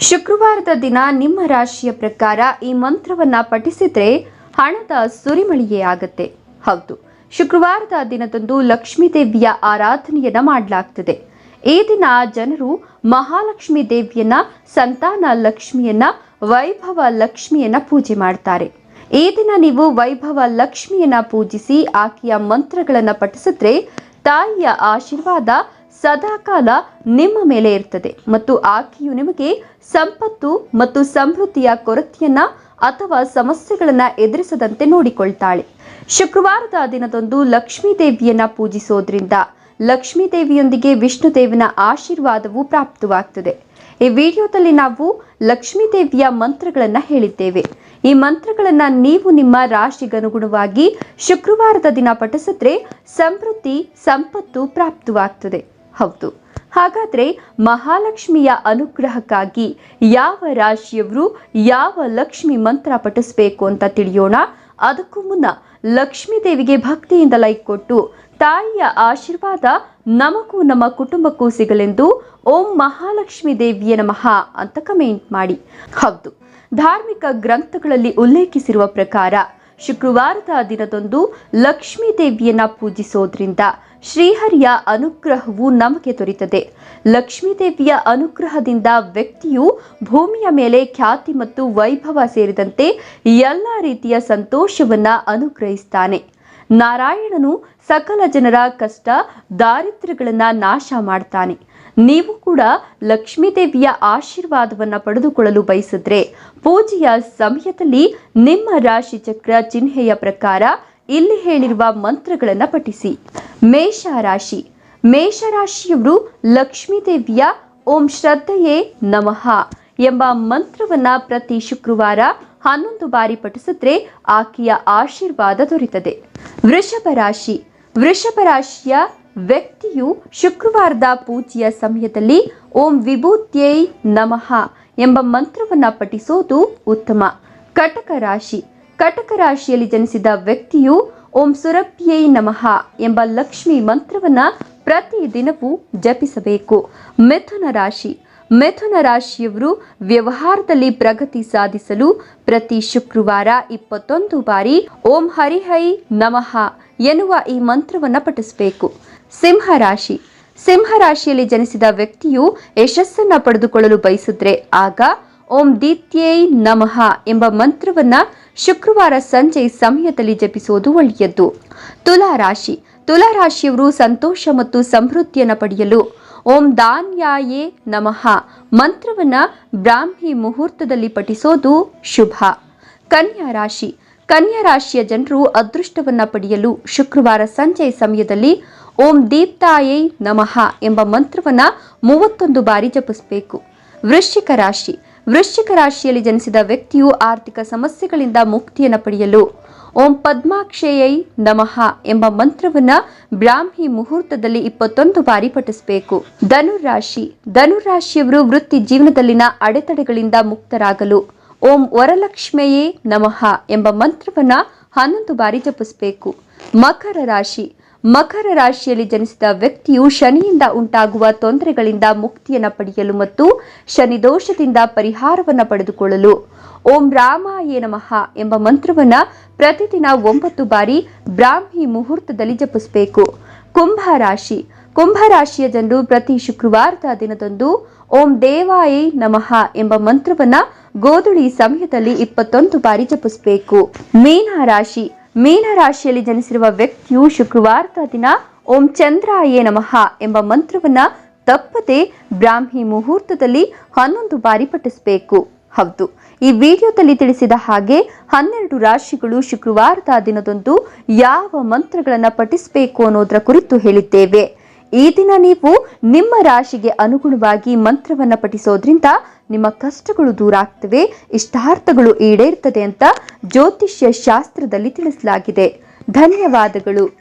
ಶುಕ್ರವಾರದ ದಿನ ನಿಮ್ಮ ರಾಶಿಯ ಪ್ರಕಾರ ಈ ಮಂತ್ರವನ್ನ ಪಠಿಸಿದ್ರೆ ಹಣದ ಸುರಿಮಳಿಯೇ ಆಗತ್ತೆ. ಹೌದು, ಶುಕ್ರವಾರದ ದಿನದಂದು ಲಕ್ಷ್ಮೀ ದೇವಿಯ ಆರಾಧನೆಯನ್ನ ಮಾಡಲಾಗ್ತದೆ. ಈ ದಿನ ಜನರು ಮಹಾಲಕ್ಷ್ಮಿ ದೇವಿಯನ್ನ, ಸಂತಾನ ಲಕ್ಷ್ಮಿಯನ್ನ, ವೈಭವ ಲಕ್ಷ್ಮಿಯನ್ನ ಪೂಜೆ ಮಾಡ್ತಾರೆ. ಈ ದಿನ ನೀವು ವೈಭವ ಲಕ್ಷ್ಮಿಯನ್ನ ಪೂಜಿಸಿ ಆಕೆಯ ಮಂತ್ರಗಳನ್ನ ಪಠಿಸಿದ್ರೆ ತಾಯಿಯ ಆಶೀರ್ವಾದ ಸದಾಕಾಲ ನಿಮ್ಮ ಮೇಲೆ ಇರ್ತದೆ ಮತ್ತು ಆಕೆಯು ನಿಮಗೆ ಸಂಪತ್ತು ಮತ್ತು ಸಮೃದ್ಧಿಯ ಕೊರತೆಯನ್ನ ಅಥವಾ ಸಮಸ್ಯೆಗಳನ್ನು ಎದುರಿಸದಂತೆ ನೋಡಿಕೊಳ್ತಾಳೆ. ಶುಕ್ರವಾರದ ದಿನದಂದು ಲಕ್ಷ್ಮೀ ದೇವಿಯನ್ನ ಪೂಜಿಸೋದ್ರಿಂದ ಲಕ್ಷ್ಮೀ ದೇವಿಯೊಂದಿಗೆ ವಿಷ್ಣು ದೇವನ ಆಶೀರ್ವಾದವು ಪ್ರಾಪ್ತವಾಗ್ತದೆ. ಈ ವಿಡಿಯೋದಲ್ಲಿ ನಾವು ಲಕ್ಷ್ಮೀ ದೇವಿಯ ಮಂತ್ರಗಳನ್ನ ಹೇಳಿದ್ದೇವೆ. ಈ ಮಂತ್ರಗಳನ್ನ ನೀವು ನಿಮ್ಮ ರಾಶಿಗನುಗುಣವಾಗಿ ಶುಕ್ರವಾರದ ದಿನ ಪಠಿಸಿದ್ರೆ ಸಮೃದ್ಧಿ, ಸಂಪತ್ತು ಪ್ರಾಪ್ತವಾಗ್ತದೆ. ಹೌದು. ಹಾಗಾದ್ರೆ ಮಹಾಲಕ್ಷ್ಮಿಯ ಅನುಗ್ರಹಕ್ಕಾಗಿ ಯಾವ ರಾಶಿಯವರು ಯಾವ ಲಕ್ಷ್ಮಿ ಮಂತ್ರ ಪಠಿಸಬೇಕು ಅಂತ ತಿಳಿಯೋಣ. ಅದಕ್ಕೂ ಮುನ್ನ ಲಕ್ಷ್ಮೀ ದೇವಿಗೆ ಭಕ್ತಿಯಿಂದ ಲೈಕ್ ಕೊಟ್ಟು ತಾಯಿಯ ಆಶೀರ್ವಾದ ನಮಗೂ ನಮ್ಮ ಕುಟುಂಬಕ್ಕೂ ಸಿಗಲೆಂದು ಓಂ ಮಹಾಲಕ್ಷ್ಮಿ ದೇವಿಯ ನಮಃ ಅಂತ ಕಮೆಂಟ್ ಮಾಡಿ. ಹೌದು. ಧಾರ್ಮಿಕ ಗ್ರಂಥಗಳಲ್ಲಿ ಉಲ್ಲೇಖಿಸಿರುವ ಪ್ರಕಾರ ಶುಕ್ರವಾರದ ದಿನದಂದು ಲಕ್ಷ್ಮೀ ದೇವಿಯನ್ನ ಪೂಜಿಸೋದ್ರಿಂದ ಶ್ರೀಹರಿಯ ಅನುಗ್ರಹವು ನಮಗೆ ದೊರೀತದೆ ಲಕ್ಷ್ಮೀ ದೇವಿಯ ಅನುಗ್ರಹದಿಂದ ವ್ಯಕ್ತಿಯು ಭೂಮಿಯ ಮೇಲೆ ಖ್ಯಾತಿ ಮತ್ತು ವೈಭವ ಸೇರಿದಂತೆ ಎಲ್ಲ ರೀತಿಯ ಸಂತೋಷವನ್ನ ಅನುಗ್ರಹಿಸ್ತಾನೆ. ನಾರಾಯಣನು ಸಕಲ ಜನರ ಕಷ್ಟ, ದಾರಿದ್ರ್ಯಗಳನ್ನು ನಾಶ ಮಾಡ್ತಾನೆ. ನೀವು ಕೂಡ ಲಕ್ಷ್ಮೀದೇವಿಯ ದೇವಿಯ ಆಶೀರ್ವಾದವನ್ನ ಪಡೆದುಕೊಳ್ಳಲು ಬಯಸಿದ್ರೆ ಪೂಜೆಯ ಸಮಯದಲ್ಲಿ ನಿಮ್ಮ ರಾಶಿ ಚಕ್ರ ಚಿಹ್ನೆಯ ಪ್ರಕಾರ ಇಲ್ಲಿ ಹೇಳಿರುವ ಮಂತ್ರಗಳನ್ನು ಪಠಿಸಿ. ಮೇಷ ರಾಶಿ ಮೇಷರಾಶಿಯವರು ಲಕ್ಷ್ಮೀದೇವಿಯ ಓಂ ಶ್ರದ್ಧೆಯೇ ನಮಃ ಎಂಬ ಮಂತ್ರವನ್ನ ಪ್ರತಿ ಶುಕ್ರವಾರ ಹನ್ನೊಂದು ಬಾರಿ ಪಠಿಸಿದ್ರೆ ಆಕೆಯ ಆಶೀರ್ವಾದ ದೊರೆತದೆ ವೃಷಭ ರಾಶಿ. ವೃಷಭ ರಾಶಿಯ ವ್ಯಕ್ತಿಯು ಶುಕ್ರವಾರದ ಪೂಜೆಯ ಸಮಯದಲ್ಲಿ ಓಂ ವಿಭೂತ್ಯೈ ನಮಃ ಎಂಬ ಮಂತ್ರವನ್ನು ಪಠಿಸೋದು ಉತ್ತಮ. ಕಟಕ ರಾಶಿ. ಕಟಕ ರಾಶಿಯಲ್ಲಿ ಜನಿಸಿದ ವ್ಯಕ್ತಿಯು ಓಂ ಸುರಭ್ಯೈ ನಮಃ ಎಂಬ ಲಕ್ಷ್ಮಿ ಮಂತ್ರವನ್ನ ಪ್ರತಿದಿನವೂ ಜಪಿಸಬೇಕು. ಮಿಥುನ ರಾಶಿ. ಮಿಥುನ ರಾಶಿಯವರು ವ್ಯವಹಾರದಲ್ಲಿ ಪ್ರಗತಿ ಸಾಧಿಸಲು ಪ್ರತಿ ಶುಕ್ರವಾರ ಇಪ್ಪತ್ತೊಂದು ಬಾರಿ ಓಂ ಹರಿಹೈ ನಮಃ ಎನ್ನುವ ಈ ಮಂತ್ರವನ್ನು ಪಠಿಸಬೇಕು. ಸಿಂಹ ರಾಶಿ. ಸಿಂಹ ರಾಶಿಯಲ್ಲಿ ಜನಿಸಿದ ವ್ಯಕ್ತಿಯು ಯಶಸ್ಸನ್ನ ಪಡೆದುಕೊಳ್ಳಲು ಬಯಸಿದ್ರೆ ಆಗ ಓಂ ದೀತ್ಯೈ ನಮಃ ಎಂಬ ಮಂತ್ರವನ್ನ ಶುಕ್ರವಾರ ಸಂಜೆ ಸಮಯದಲ್ಲಿ ಜಪಿಸುವುದು ಒಳ್ಳೆಯದ್ದು. ತುಲಾ ರಾಶಿ. ತುಲಾ ರಾಶಿಯವರು ಸಂತೋಷ ಮತ್ತು ಸಮೃದ್ಧಿಯನ್ನು ಪಡೆಯಲು ಓಂ ದಾನ್ಯಾಯೇ ನಮಃ ಮಂತ್ರವನ್ನ ಬ್ರಾಹ್ಮಿ ಮುಹೂರ್ತದಲ್ಲಿ ಪಠಿಸೋದು ಶುಭ. ಕನ್ಯಾ ರಾಶಿ. ಕನ್ಯಾ ರಾಶಿಯ ಜನರು ಅದೃಷ್ಟವನ್ನ ಪಡೆಯಲು ಶುಕ್ರವಾರ ಸಂಜೆ ಸಮಯದಲ್ಲಿ ಓಂ ದೀಪ್ತಾಯೈ ನಮಃ ಎಂಬ ಮಂತ್ರವನ್ನ ಮೂವತ್ತೊಂದು ಬಾರಿ ಜಪಿಸಬೇಕು. ವೃಶ್ಚಿಕ ರಾಶಿ. ವೃಶ್ಚಿಕ ರಾಶಿಯಲ್ಲಿ ಜನಿಸಿದ ವ್ಯಕ್ತಿಯು ಆರ್ಥಿಕ ಸಮಸ್ಯೆಗಳಿಂದ ಮುಕ್ತಿಯನ್ನು ಪಡೆಯಲು ಓಂ ಪದ್ಮಾಕ್ಷಯೈ ನಮಃ ಎಂಬ ಮಂತ್ರವನ್ನ ಬ್ರಾಹ್ಮಿ ಮುಹೂರ್ತದಲ್ಲಿ ಇಪ್ಪತ್ತೊಂದು ಬಾರಿ ಪಠಿಸಬೇಕು. ಧನುರಾಶಿ ಧನುರಾಶಿಯವರು ವೃತ್ತಿ ಜೀವನದಲ್ಲಿನ ಅಡೆತಡೆಗಳಿಂದ ಮುಕ್ತರಾಗಲು ಓಂ ವರಲಕ್ಷ್ಮೆಯೇ ನಮಃ ಎಂಬ ಮಂತ್ರವನ್ನ ಹನ್ನೊಂದು ಬಾರಿ ಜಪಿಸಬೇಕು. ಮಕರ ರಾಶಿ. ಮಕರ ರಾಶಿಯಲ್ಲಿ ಜನಿಸಿದ ವ್ಯಕ್ತಿಯು ಶನಿಯಿಂದ ಉಂಟಾಗುವ ತೊಂದರೆಗಳಿಂದ ಮುಕ್ತಿಯನ್ನು ಪಡೆಯಲು ಮತ್ತು ಶನಿ ದೋಷದಿಂದ ಪರಿಹಾರವನ್ನು ಪಡೆದುಕೊಳ್ಳಲು ಓಂ ರಾಮಾಯೇ ನಮಃ ಎಂಬ ಮಂತ್ರವನ್ನ ಪ್ರತಿದಿನ ಒಂಬತ್ತು ಬಾರಿ ಬ್ರಾಹ್ಮಿ ಮುಹೂರ್ತದಲ್ಲಿ ಜಪಿಸಬೇಕು. ಕುಂಭ ರಾಶಿ. ಕುಂಭ ರಾಶಿಯ ಜನರು ಪ್ರತಿ ಶುಕ್ರವಾರದ ದಿನದಂದು ಓಂ ದೇವಾಯೇ ನಮಃ ಎಂಬ ಮಂತ್ರವನ್ನ ಗೋಧುಳಿ ಸಮಯದಲ್ಲಿ ಇಪ್ಪತ್ತೊಂದು ಬಾರಿ ಜಪಿಸಬೇಕು. ಮೀನ ರಾಶಿ. ಮೀನ ರಾಶಿಯಲ್ಲಿ ಜನಿಸಿರುವ ವ್ಯಕ್ತಿಯು ಶುಕ್ರವಾರದ ದಿನ ಓಂ ಚಂದ್ರಾಯೇ ನಮಃ ಎಂಬ ಮಂತ್ರವನ್ನ ತಪ್ಪದೆ ಬ್ರಾಹ್ಮಿ ಮುಹೂರ್ತದಲ್ಲಿ ಹನ್ನೊಂದು ಬಾರಿ ಪಠಿಸಬೇಕು. ಹೌದು, ಈ ವಿಡಿಯೋದಲ್ಲಿ ತಿಳಿಸಿದ ಹಾಗೆ ಹನ್ನೆರಡು ರಾಶಿಗಳು ಶುಕ್ರವಾರದ ದಿನದಂದು ಯಾವ ಮಂತ್ರಗಳನ್ನು ಪಠಿಸಬೇಕು ಅನ್ನೋದರ ಕುರಿತು ಹೇಳಿದ್ದೇವೆ. ಈ ದಿನ ನೀವು ನಿಮ್ಮ ರಾಶಿಗೆ ಅನುಗುಣವಾಗಿ ಮಂತ್ರವನ್ನ ಪಠಿಸೋದ್ರಿಂದ ನಿಮ್ಮ ಕಷ್ಟಗಳು ದೂರ ಆಗ್ತವೆ, ಇಷ್ಟಾರ್ಥಗಳು ಈಡೇರ್ತದೆ ಅಂತ ಜ್ಯೋತಿಷ್ಯ ಶಾಸ್ತ್ರದಲ್ಲಿ ತಿಳಿಸಲಾಗಿದೆ. ಧನ್ಯವಾದಗಳು.